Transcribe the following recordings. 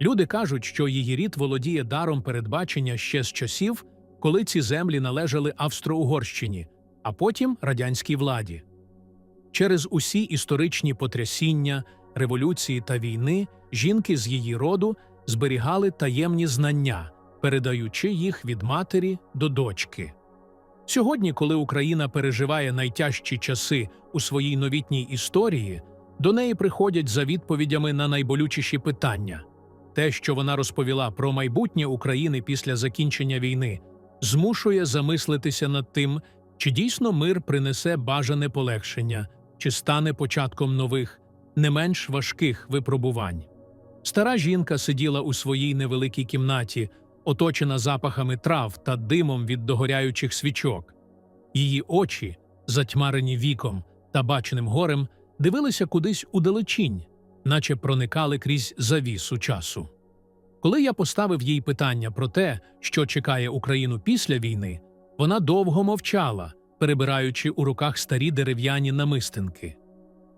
Люди кажуть, що її рід володіє даром передбачення ще з часів, коли ці землі належали Австро-Угорщині, а потім радянській владі. Через усі історичні потрясіння, революції та війни жінки з її роду зберігали таємні знання, передаючи їх від матері до дочки. Сьогодні, коли Україна переживає найтяжчі часи у своїй новітній історії, до неї приходять за відповідями на найболючіші питання. Те, що вона розповіла про майбутнє України після закінчення війни, змушує замислитися над тим, чи дійсно мир принесе бажане полегшення, чи стане початком нових, не менш важких випробувань. Стара жінка сиділа у своїй невеликій кімнаті, оточена запахами трав та димом від догоряючих свічок. Її очі, затьмарені віком та баченим горем, дивилися кудись удалечінь, наче проникали крізь завісу часу. Коли я поставив їй питання про те, що чекає Україну після війни, вона довго мовчала, перебираючи у руках старі дерев'яні намистинки.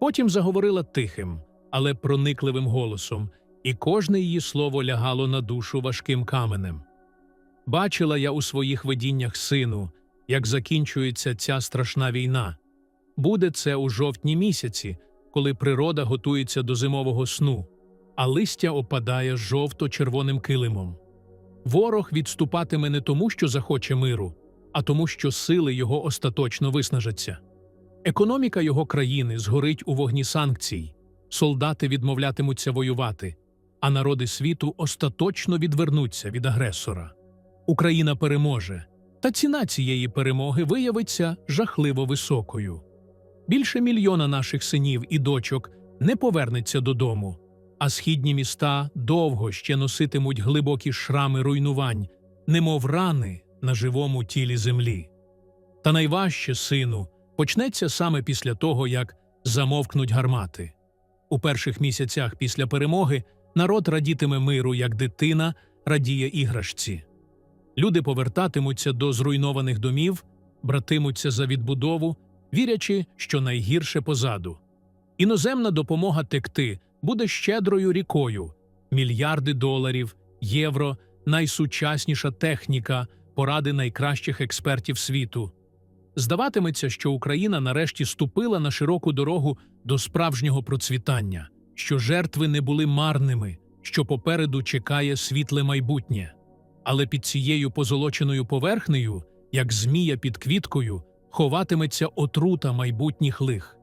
Потім заговорила тихим, але проникливим голосом, і кожне її слово лягало на душу важким каменем. Бачила я у своїх видіннях сину, як закінчується ця страшна війна. Буде це у жовтні місяці, коли природа готується до зимового сну, а листя опадає жовто-червоним килимом. Ворог відступатиме не тому, що захоче миру, а тому, що сили його остаточно виснажаться. Економіка його країни згорить у вогні санкцій, солдати відмовлятимуться воювати, а народи світу остаточно відвернуться від агресора. Україна переможе, та ціна цієї перемоги виявиться жахливо високою. Більше мільйона наших синів і дочок не повернеться додому, а східні міста довго ще носитимуть глибокі шрами руйнувань, немов рани на живому тілі землі. Та найважче, сину, почнеться саме після того, як замовкнуть гармати. У перших місяцях після перемоги народ радітиме миру, як дитина радіє іграшці. Люди повертатимуться до зруйнованих домів, братимуться за відбудову, вірячи, що найгірше позаду. Іноземна допомога текти буде щедрою рікою, мільярди доларів, євро, найсучасніша техніка, поради найкращих експертів світу. Здаватиметься, що Україна нарешті ступила на широку дорогу до справжнього процвітання, що жертви не були марними, що попереду чекає світле майбутнє. Але під цією позолоченою поверхнею, як змія під квіткою, ховатиметься отрута майбутніх лих.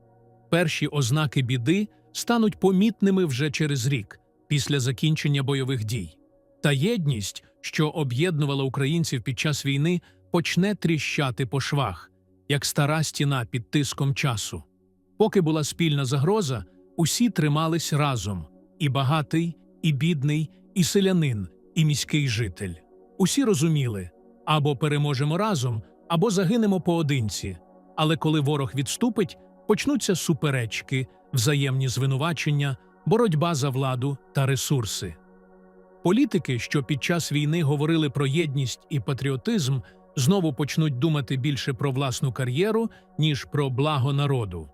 Перші ознаки біди стануть помітними вже через рік, після закінчення бойових дій. Та єдність, що об'єднувала українців під час війни, почне тріщати по швах, як стара стіна під тиском часу. Поки була спільна загроза, усі тримались разом і багатий, і бідний, і селянин, і міський житель. Усі розуміли або переможемо разом, або загинемо поодинці. Але коли ворог відступить, почнуться суперечки, взаємні звинувачення, боротьба за владу та ресурси. Політики, що під час війни говорили про єдність і патріотизм, знову почнуть думати більше про власну кар'єру, ніж про благо народу.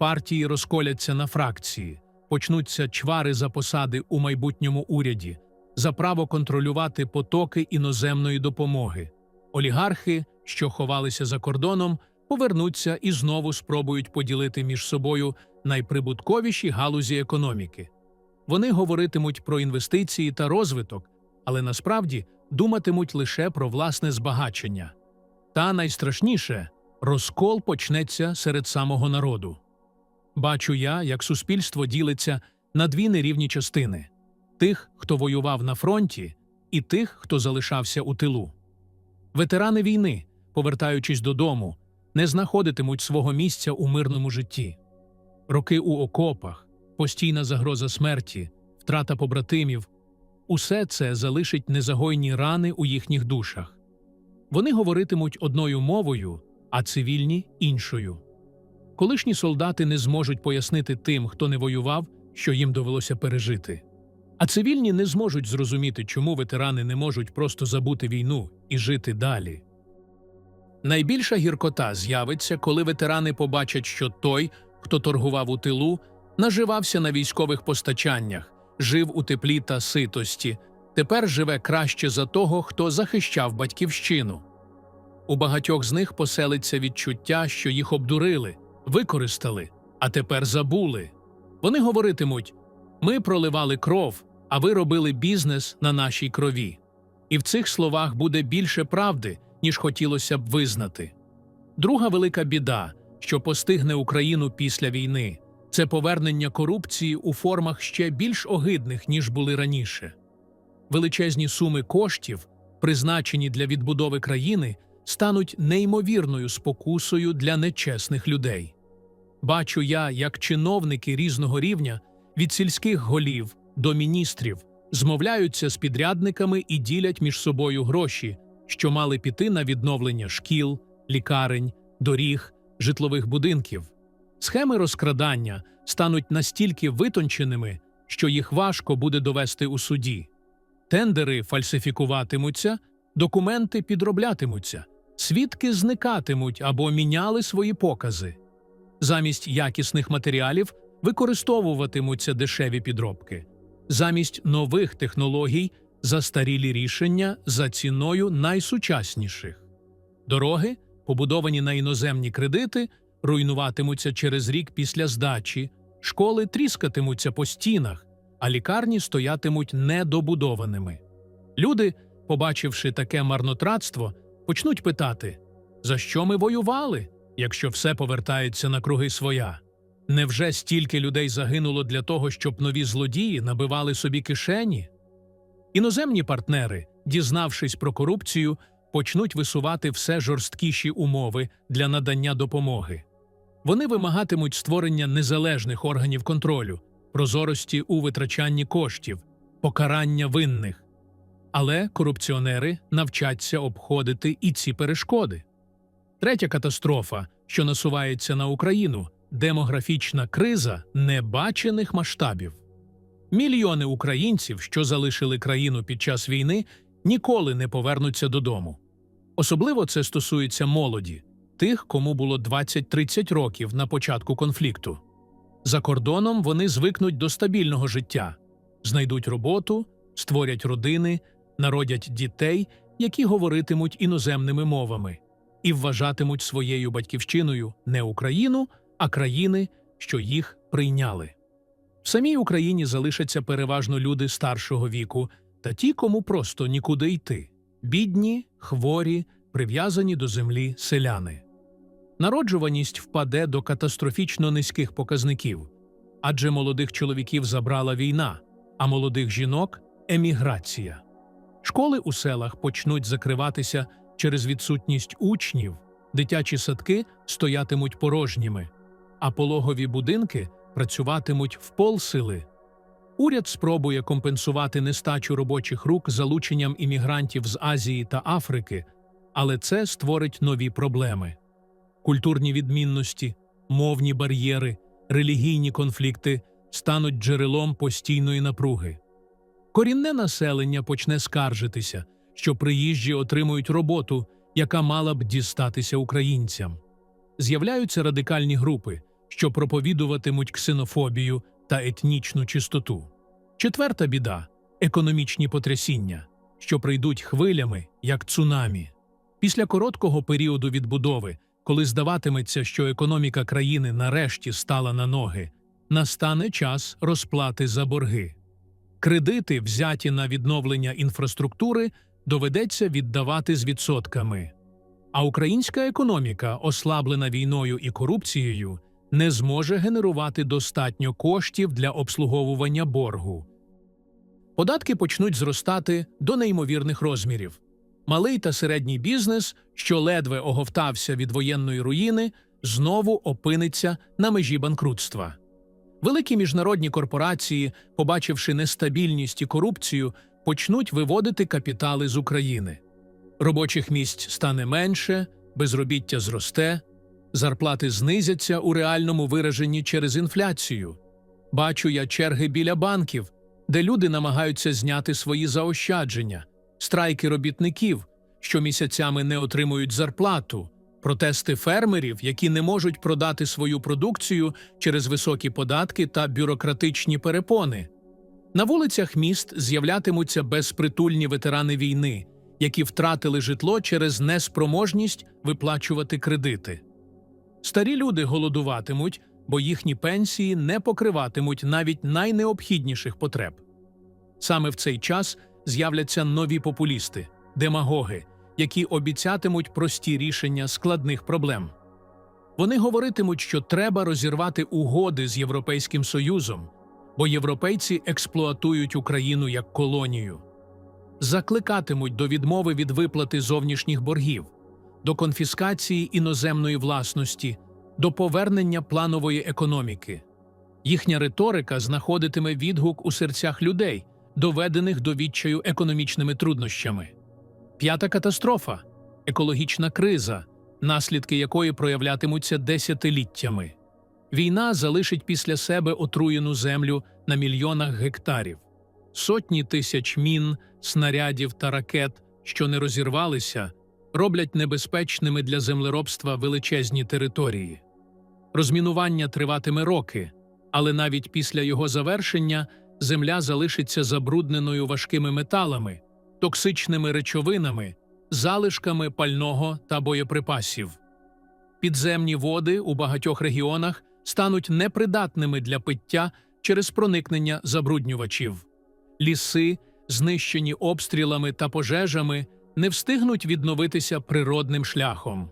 Партії розколяться на фракції, почнуться чвари за посади у майбутньому уряді, за право контролювати потоки іноземної допомоги. Олігархи, що ховалися за кордоном, повернуться і знову спробують поділити між собою найприбутковіші галузі економіки. Вони говоритимуть про інвестиції та розвиток, але насправді думатимуть лише про власне збагачення. Та найстрашніше розкол почнеться серед самого народу. Бачу я, як суспільство ділиться на дві нерівні частини тих, хто воював на фронті, і тих, хто залишався у тилу. Ветерани війни, повертаючись додому, не знаходитимуть свого місця у мирному житті. Роки у окопах, постійна загроза смерті, втрата побратимів усе це залишить незагойні рани у їхніх душах. Вони говоритимуть одною мовою, а цивільні іншою. Колишні солдати не зможуть пояснити тим, хто не воював, що їм довелося пережити. А цивільні не зможуть зрозуміти, чому ветерани не можуть просто забути війну і жити далі. Найбільша гіркота з'явиться, коли ветерани побачать, що той, хто торгував у тилу, наживався на військових постачаннях, жив у теплі та ситості, тепер живе краще за того, хто захищав батьківщину. У багатьох з них поселиться відчуття, що їх обдурили, використали, а тепер забули. Вони говоритимуть: ми проливали кров, а ви робили бізнес на нашій крові. І в цих словах буде більше правди, ніж хотілося б визнати. Друга велика біда, що постигне Україну після війни, це повернення корупції у формах ще більш огидних, ніж були раніше. Величезні суми коштів, призначені для відбудови країни, стануть неймовірною спокусою для нечесних людей. Бачу я, як чиновники різного рівня від сільських голів до міністрів змовляються з підрядниками і ділять між собою гроші, що мали піти на відновлення шкіл, лікарень, доріг, житлових будинків. Схеми розкрадання стануть настільки витонченими, що їх важко буде довести у суді. Тендери фальсифікуватимуться, документи підроблятимуться, свідки зникатимуть або міняли свої покази. Замість якісних матеріалів використовуватимуться дешеві підробки, замість нових технологій застарілі рішення за ціною найсучасніших. Дороги, побудовані на іноземні кредити, руйнуватимуться через рік після здачі, школи тріскатимуться по стінах, а лікарні стоятимуть недобудованими. Люди, побачивши таке марнотратство, почнуть питати: за що ми воювали, якщо все повертається на круги своя? Невже стільки людей загинуло для того, щоб нові злодії набивали собі кишені? Іноземні партнери, дізнавшись про корупцію, почнуть висувати все жорсткіші умови для надання допомоги. Вони вимагатимуть створення незалежних органів контролю, прозорості у витрачанні коштів, покарання винних. Але корупціонери навчаться обходити і ці перешкоди. Третя катастрофа, що насувається на Україну демографічна криза небачених масштабів. Мільйони українців, що залишили країну під час війни, ніколи не повернуться додому. Особливо це стосується молоді, тих, кому було 20-30 років на початку конфлікту. За кордоном вони звикнуть до стабільного життя, знайдуть роботу, створять родини, народять дітей, які говоритимуть іноземними мовами, і вважатимуть своєю батьківщиною не Україну, а країни, що їх прийняли. Самій Україні залишаться переважно люди старшого віку та ті, кому просто нікуди йти бідні, хворі, прив'язані до землі селяни. Народжуваність впаде до катастрофічно низьких показників, адже молодих чоловіків забрала війна, а молодих жінок еміграція. Школи у селах почнуть закриватися через відсутність учнів, дитячі садки стоятимуть порожніми, а пологові будинки працюватимуть в полсили. Уряд спробує компенсувати нестачу робочих рук залученням іммігрантів з Азії та Африки, але це створить нові проблеми. Культурні відмінності, мовні бар'єри, релігійні конфлікти стануть джерелом постійної напруги. Корінне населення почне скаржитися, що приїжджі отримують роботу, яка мала б дістатися українцям. З'являються радикальні групи, що проповідуватимуть ксенофобію та етнічну чистоту. Четверта біда економічні потрясіння, що прийдуть хвилями, як цунамі. Після короткого періоду відбудови, коли здаватиметься, що економіка країни нарешті стала на ноги, настане час розплати за борги. Кредити, взяті на відновлення інфраструктури, доведеться віддавати з відсотками. А українська економіка, ослаблена війною і корупцією, не зможе генерувати достатньо коштів для обслуговування боргу. Податки почнуть зростати до неймовірних розмірів. Малий та середній бізнес, що ледве оговтався від воєнної руїни, знову опиниться на межі банкрутства. Великі міжнародні корпорації, побачивши нестабільність і корупцію, почнуть виводити капітали з України. Робочих місць стане менше, безробіття зросте, зарплати знизяться у реальному вираженні через інфляцію. Бачу я черги біля банків, де люди намагаються зняти свої заощадження, страйки робітників, що місяцями не отримують зарплату, протести фермерів, які не можуть продати свою продукцію через високі податки та бюрократичні перепони. На вулицях міст з'являтимуться безпритульні ветерани війни, які втратили житло через неспроможність виплачувати кредити. Старі люди голодуватимуть, бо їхні пенсії не покриватимуть навіть найнеобхідніших потреб. Саме в цей час з'являться нові популісти, демагоги, які обіцятимуть прості рішення складних проблем. Вони говоритимуть, що треба розірвати угоди з Європейським Союзом, бо європейці експлуатують Україну як колонію, закликатимуть до відмови від виплати зовнішніх боргів, до конфіскації іноземної власності, до повернення планової економіки. Їхня риторика знаходитиме відгук у серцях людей, доведених до відчаю економічними труднощами. П'ята катастрофа екологічна криза, наслідки якої проявлятимуться десятиліттями. Війна залишить після себе отруєну землю на мільйонах гектарів, сотні тисяч мін, снарядів та ракет, що не розірвалися, роблять небезпечними для землеробства величезні території. Розмінування триватиме роки, але навіть після його завершення земля залишиться забрудненою важкими металами, токсичними речовинами, залишками пального та боєприпасів. Підземні води у багатьох регіонах стануть непридатними для пиття через проникнення забруднювачів. Ліси, знищені обстрілами та пожежами, не встигнуть відновитися природним шляхом.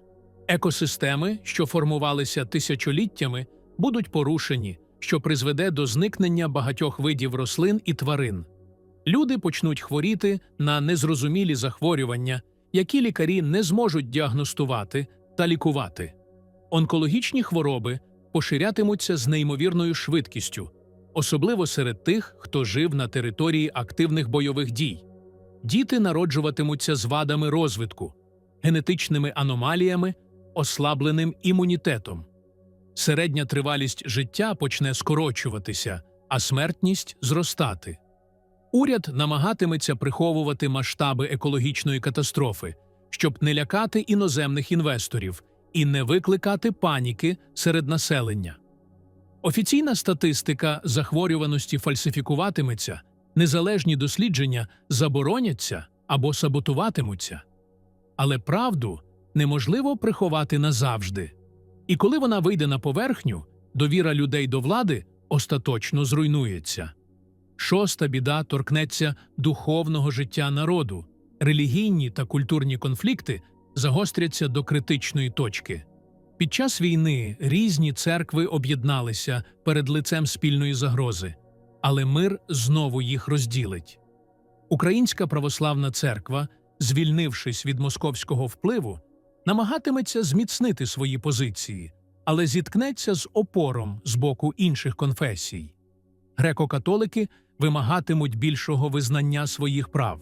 Екосистеми, що формувалися тисячоліттями, будуть порушені, що призведе до зникнення багатьох видів рослин і тварин. Люди почнуть хворіти на незрозумілі захворювання, які лікарі не зможуть діагностувати та лікувати. Онкологічні хвороби поширятимуться з неймовірною швидкістю, особливо серед тих, хто жив на території активних бойових дій. Діти народжуватимуться з вадами розвитку, генетичними аномаліями, ослабленим імунітетом. Середня тривалість життя почне скорочуватися, а смертність зростати. Уряд намагатиметься приховувати масштаби екологічної катастрофи, щоб не лякати іноземних інвесторів і не викликати паніки серед населення. Офіційна статистика захворюваності фальсифікуватиметься, незалежні дослідження забороняться або саботуватимуться. Але правду неможливо приховати назавжди. І коли вона вийде на поверхню, довіра людей до влади остаточно зруйнується. Шоста біда торкнеться духовного життя народу, релігійні та культурні конфлікти загостряться до критичної точки. Під час війни різні церкви об'єдналися перед лицем спільної загрози, але мир знову їх розділить. Українська православна церква, звільнившись від московського впливу, намагатиметься зміцнити свої позиції, але зіткнеться з опором з боку інших конфесій. Греко-католики вимагатимуть більшого визнання своїх прав.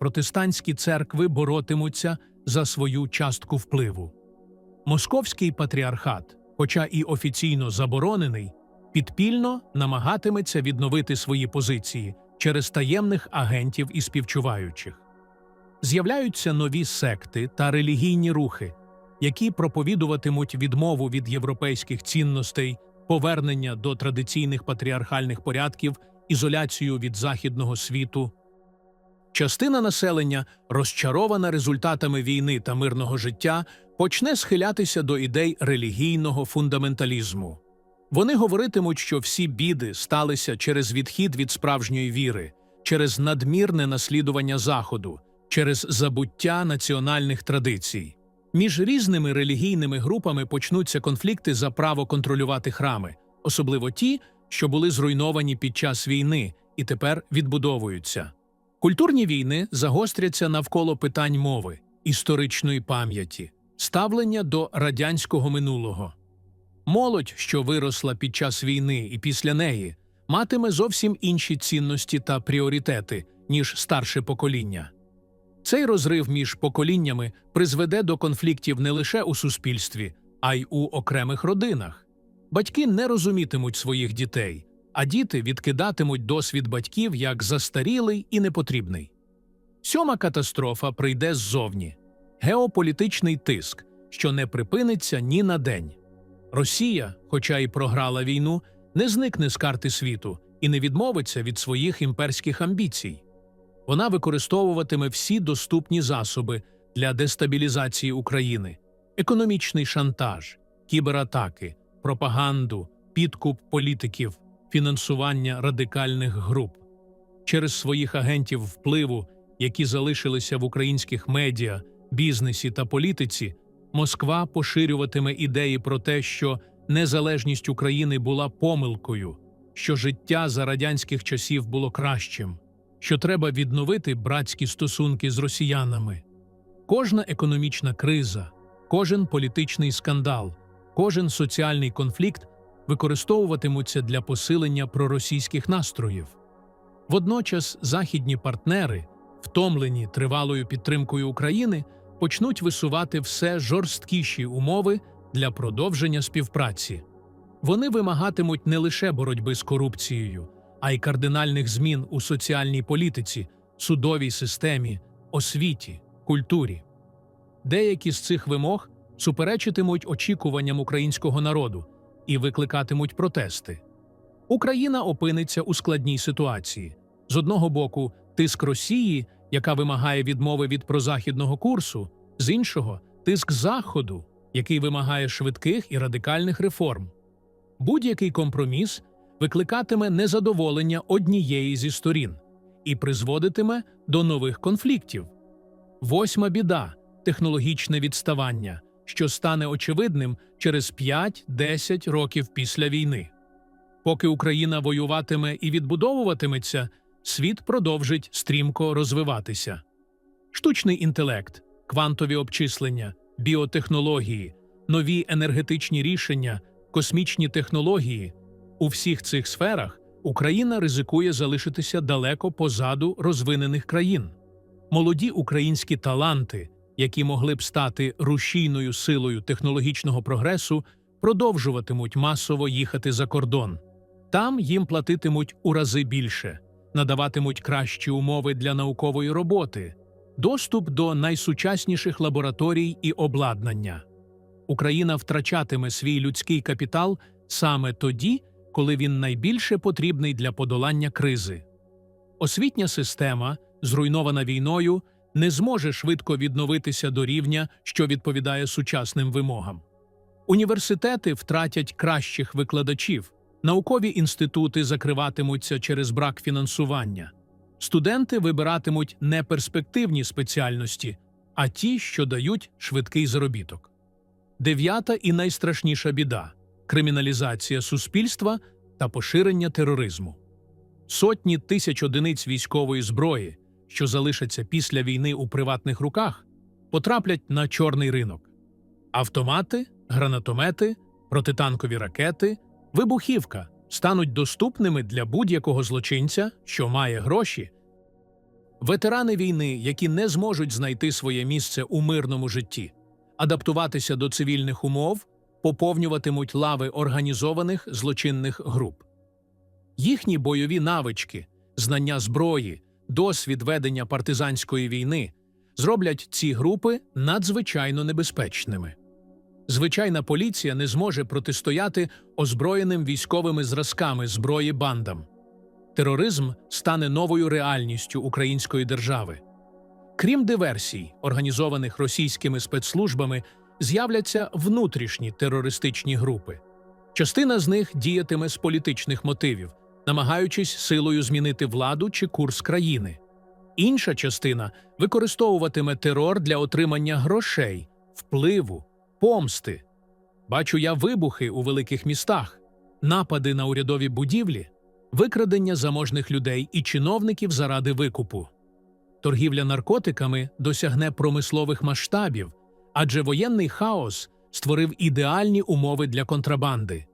Протестантські церкви боротимуться за свою частку впливу. Московський патріархат, хоча і офіційно заборонений, підпільно намагатиметься відновити свої позиції через таємних агентів і співчуваючих. З'являються нові секти та релігійні рухи, які проповідуватимуть відмову від європейських цінностей, повернення до традиційних патріархальних порядків, ізоляцію від західного світу. Частина населення, розчарована результатами війни та мирного життя, почне схилятися до ідей релігійного фундаменталізму. Вони говоритимуть, що всі біди сталися через відхід від справжньої віри, через надмірне наслідування Заходу, через забуття національних традицій. Між різними релігійними групами почнуться конфлікти за право контролювати храми, особливо ті, що були зруйновані під час війни і тепер відбудовуються. Культурні війни загостряться навколо питань мови, історичної пам'яті, ставлення до радянського минулого. Молодь, що виросла під час війни і після неї, матиме зовсім інші цінності та пріоритети, ніж старше покоління. Цей розрив між поколіннями призведе до конфліктів не лише у суспільстві, а й у окремих родинах. Батьки не розумітимуть своїх дітей, а діти відкидатимуть досвід батьків як застарілий і непотрібний. Сьома катастрофа прийде ззовні геополітичний тиск, що не припиниться ні на день. Росія, хоча й програла війну, не зникне з карти світу і не відмовиться від своїх імперських амбіцій. Вона використовуватиме всі доступні засоби для дестабілізації України: економічний шантаж, кібератаки, пропаганду, підкуп політиків, фінансування радикальних груп. Через своїх агентів впливу, які залишилися в українських медіа, бізнесі та політиці, Москва поширюватиме ідеї про те, що незалежність України була помилкою, що життя за радянських часів було кращим, що треба відновити братські стосунки з росіянами. Кожна економічна криза, кожен політичний скандал, кожен соціальний конфлікт використовуватимуться для посилення проросійських настроїв. Водночас західні партнери, втомлені тривалою підтримкою України, почнуть висувати все жорсткіші умови для продовження співпраці. Вони вимагатимуть не лише боротьби з корупцією, а й кардинальних змін у соціальній політиці, судовій системі, освіті, культурі. Деякі з цих вимог суперечитимуть очікуванням українського народу і викликатимуть протести. Україна опиниться у складній ситуації. З одного боку, тиск Росії, яка вимагає відмови від прозахідного курсу, з іншого тиск Заходу, який вимагає швидких і радикальних реформ. Будь-який компроміс викликатиме незадоволення однієї зі сторін і призводитиме до нових конфліктів. Восьма біда технологічне відставання, що стане очевидним через 5-10 років після війни. Поки Україна воюватиме і відбудовуватиметься, світ продовжить стрімко розвиватися. Штучний інтелект, квантові обчислення, біотехнології, нові енергетичні рішення, космічні технології у всіх цих сферах Україна ризикує залишитися далеко позаду розвинених країн. Молоді українські таланти, які могли б стати рушійною силою технологічного прогресу, продовжуватимуть масово їхати за кордон. Там їм платитимуть у рази більше, надаватимуть кращі умови для наукової роботи, доступ до найсучасніших лабораторій і обладнання. Україна втрачатиме свій людський капітал саме тоді, коли він найбільше потрібний для подолання кризи. Освітня система, зруйнована війною, не зможе швидко відновитися до рівня, що відповідає сучасним вимогам. Університети втратять кращих викладачів, наукові інститути закриватимуться через брак фінансування. Студенти вибиратимуть не перспективні спеціальності, а ті, що дають швидкий заробіток. Дев'ята і найстрашніша біда криміналізація суспільства та поширення тероризму. Сотні тисяч одиниць військової зброї, що залишаться після війни у приватних руках, потраплять на чорний ринок. Автомати, гранатомети, протитанкові ракети, вибухівка стануть доступними для будь-якого злочинця, що має гроші. Ветерани війни, які не зможуть знайти своє місце у мирному житті, адаптуватися до цивільних умов, поповнюватимуть лави організованих злочинних груп. Їхні бойові навички, знання зброї, досвід ведення партизанської війни зроблять ці групи надзвичайно небезпечними. Звичайна поліція не зможе протистояти озброєним військовими зразками зброї бандам. Тероризм стане новою реальністю української держави. Крім диверсій, організованих російськими спецслужбами, з'являться внутрішні терористичні групи. Частина з них діятиме з політичних мотивів, намагаючись силою змінити владу чи курс країни. Інша частина використовуватиме терор для отримання грошей, впливу, помсти. Бачу я вибухи у великих містах, напади на урядові будівлі, викрадення заможних людей і чиновників заради викупу. Торгівля наркотиками досягне промислових масштабів, адже воєнний хаос створив ідеальні умови для контрабанди.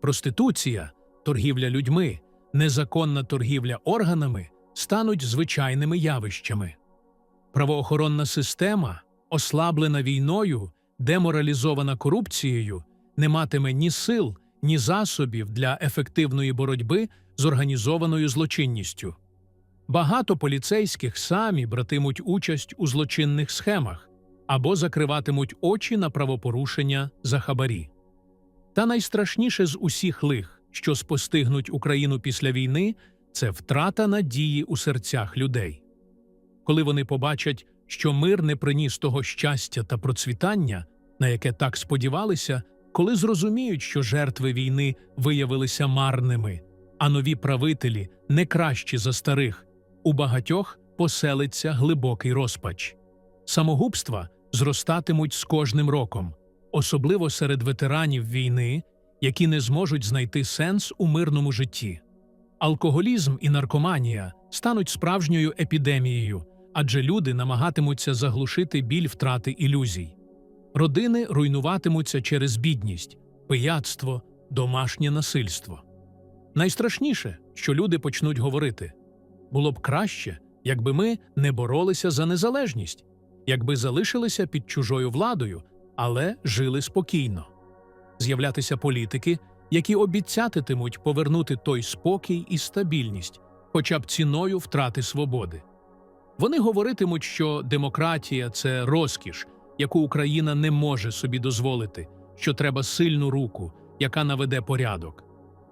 Проституція, торгівля людьми, незаконна торгівля органами стануть звичайними явищами. Правоохоронна система, ослаблена війною, деморалізована корупцією, не матиме ні сил, ні засобів для ефективної боротьби з організованою злочинністю. Багато поліцейських самі братимуть участь у злочинних схемах або закриватимуть очі на правопорушення за хабарі. Та найстрашніше з усіх лих що спостигнуть Україну після війни, це втрата надії у серцях людей. Коли вони побачать, що мир не приніс того щастя та процвітання, на яке так сподівалися, коли зрозуміють, що жертви війни виявилися марними, а нові правителі не кращі за старих, у багатьох поселиться глибокий розпач. Самогубства зростатимуть з кожним роком, особливо серед ветеранів війни, які не зможуть знайти сенс у мирному житті. Алкоголізм і наркоманія стануть справжньою епідемією, адже люди намагатимуться заглушити біль втрати ілюзій. Родини руйнуватимуться через бідність, пияцтво, домашнє насильство. Найстрашніше, що люди почнуть говорити було б краще, якби ми не боролися за незалежність, якби залишилися під чужою владою, але жили спокійно. З'являтися політики, які обіцятимуть повернути той спокій і стабільність, хоча б ціною втрати свободи. Вони говоритимуть, що демократія це розкіш, яку Україна не може собі дозволити, що треба сильну руку, яка наведе порядок.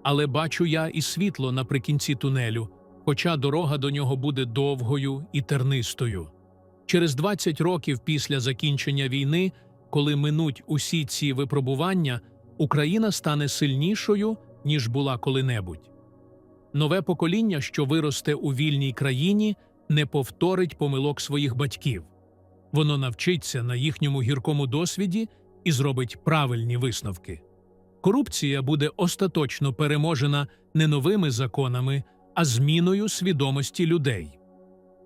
Але бачу я і світло наприкінці тунелю, хоча дорога до нього буде довгою і тернистою. Через 20 років після закінчення війни, коли минуть усі ці випробування, Україна стане сильнішою, ніж була коли-небудь. Нове покоління, що виросте у вільній країні, не повторить помилок своїх батьків. Воно навчиться на їхньому гіркому досвіді і зробить правильні висновки. Корупція буде остаточно переможена не новими законами, а зміною свідомості людей.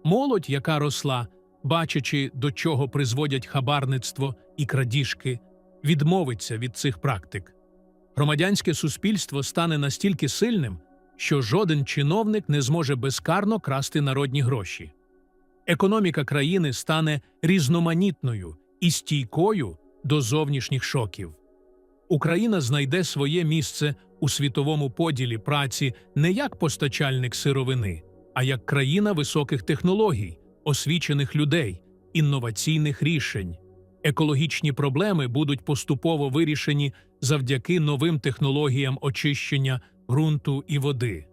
Молодь, яка росла, бачачи, до чого призводять хабарництво і крадіжки, відмовиться від цих практик. Громадянське суспільство стане настільки сильним, що жоден чиновник не зможе безкарно красти народні гроші. Економіка країни стане різноманітною і стійкою до зовнішніх шоків. Україна знайде своє місце у світовому поділі праці не як постачальник сировини, а як країна високих технологій, освічених людей, інноваційних рішень. Екологічні проблеми будуть поступово вирішені завдяки новим технологіям очищення ґрунту і води.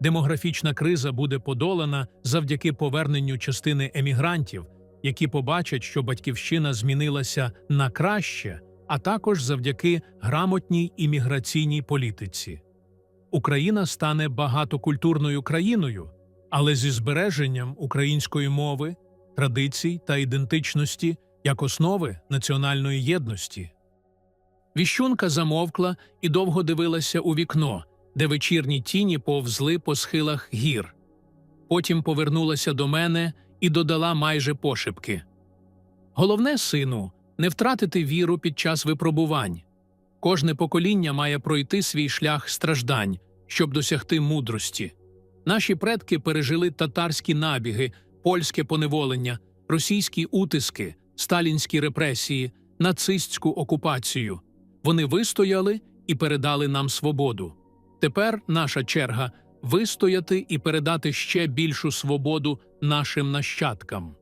Демографічна криза буде подолана завдяки поверненню частини емігрантів, які побачать, що батьківщина змінилася на краще, а також завдяки грамотній імміграційній політиці. Україна стане багатокультурною країною, але зі збереженням української мови, традицій та ідентичності як основи національної єдності. Віщунка замовкла і довго дивилася у вікно, де вечірні тіні повзли по схилах гір. Потім повернулася до мене і додала майже пошепки. Головне, сину, не втратити віру під час випробувань. Кожне покоління має пройти свій шлях страждань, щоб досягти мудрості. Наші предки пережили татарські набіги, польське поневолення, російські утиски, сталінські репресії, нацистську окупацію. Вони вистояли і передали нам свободу. Тепер наша черга вистояти і передати ще більшу свободу нашим нащадкам.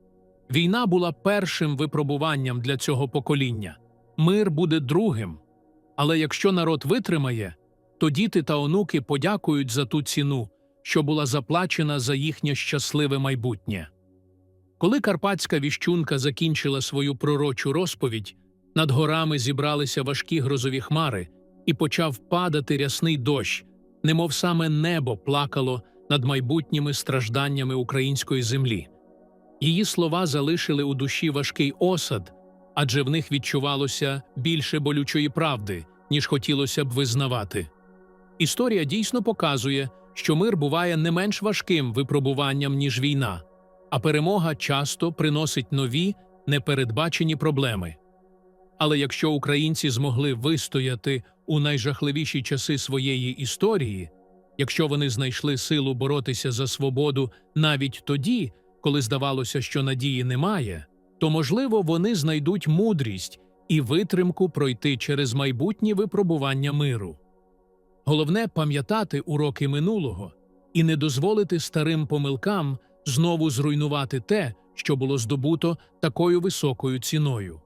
Війна була першим випробуванням для цього покоління, мир буде другим. Але якщо народ витримає, то діти та онуки подякують за ту ціну, що була заплачена за їхнє щасливе майбутнє. Коли карпатська віщунка закінчила свою пророчу розповідь, над горами зібралися важкі грозові хмари, і почав падати рясний дощ, немов саме небо плакало над майбутніми стражданнями української землі. Її слова залишили у душі важкий осад, адже в них відчувалося більше болючої правди, ніж хотілося б визнавати. Історія дійсно показує, що мир буває не менш важким випробуванням, ніж війна, а перемога часто приносить нові, непередбачені проблеми. Але якщо українці змогли вистояти у найжахливіші часи своєї історії, якщо вони знайшли силу боротися за свободу навіть тоді, коли здавалося, що надії немає, то, можливо, вони знайдуть мудрість і витримку пройти через майбутні випробування миру. Головне пам'ятати уроки минулого і не дозволити старим помилкам знову зруйнувати те, що було здобуто такою високою ціною.